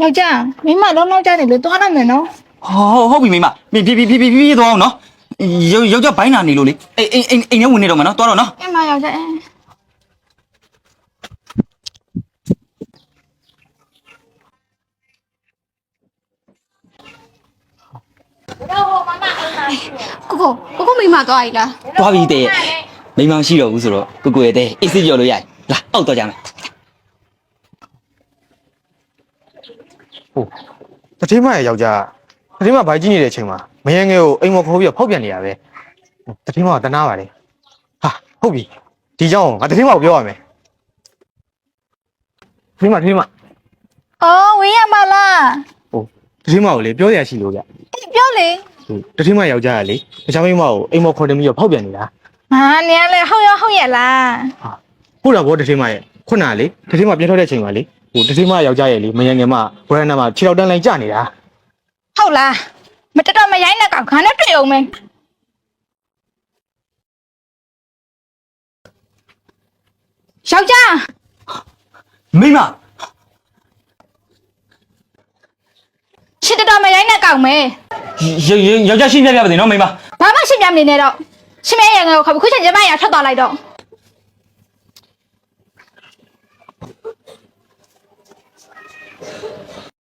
ယောက်ျားမိမလုံးလုံးကြတယ်လို့သွားလိုက်မယ်နော်ဟောဟုတ်ပြီမိမပြေးပြေးပြေးပြေးပြေးသွားအောင်နော်ယောယောက်ျားဘိုင်းနာနေလို့လေအိမ်အိမ်အိမ်အိမ်ထဲဝင်နေတော့မယ်နော်သွားတော့နော်အမယောက်ျားအဲကိုကိုကိုကိုမိမသွား ਈ လားသွားပြီတဲ့မိမရှိတော့ဘူးဆိုတော့ကိုကိုရဲ့တဲ့အေးစစ်ကြော်လို့ရတယ်လာအောက်တော့ကြမယ် ဟုတ်တတိမရဲ့ယောက်ျားတတိမဘိုက်ကြီးနေတဲ့အချိန်မှာမယန်းငယ်ကိုအိမ်မခေါ်ပြီးတော့ဖောက်ပြန်နေရပဲတတိမကတနာပါလေဟာဟုတ်ပြီဒီကြောင့်ငါတတိမကိုပြောရမယ်တတိမတတိမအော်ဝေးရမလားဟုတ်တတိမကိုလေပြောရရှိလို့ဗျအေးပြောလေဟုတ်တတိမယောက်ျားကလေတခြားမိန်းမကိုအိမ်မခေါ်တင်ပြီးတော့ဖောက်ပြန်နေတာဟာနေရလေဟုတ်ရဟုတ်ရလားဟုတ်တော့ဗောတတိမရဲ့ခုနကလေတတိမပြန်ထွက်တဲ့အချိန်မှာလေ ဟိုတတိမယောက်ျားရဲ့လေမယန်းငယ်မဘရန်နာမှာခြေထောက်တန်းလိုက်ကျနေတာဟုတ်လားမတတော်မရိုင်းတဲ့ကောင်ခါနဲ့တွေ့အောင်မယ်ယောက်ျားမိမရှစ်တတော်မရိုင်းတဲ့ကောင်မယ်ယောယောက်ျားရှင်းပြပြပါစေနော်မိမဘာမှရှင်းပြမနေနဲ့တော့ရှင်မဲရငယ်ကိုခေါ်ပြီးခုချိန်ကျမရထွက်သွားလိုက်တော့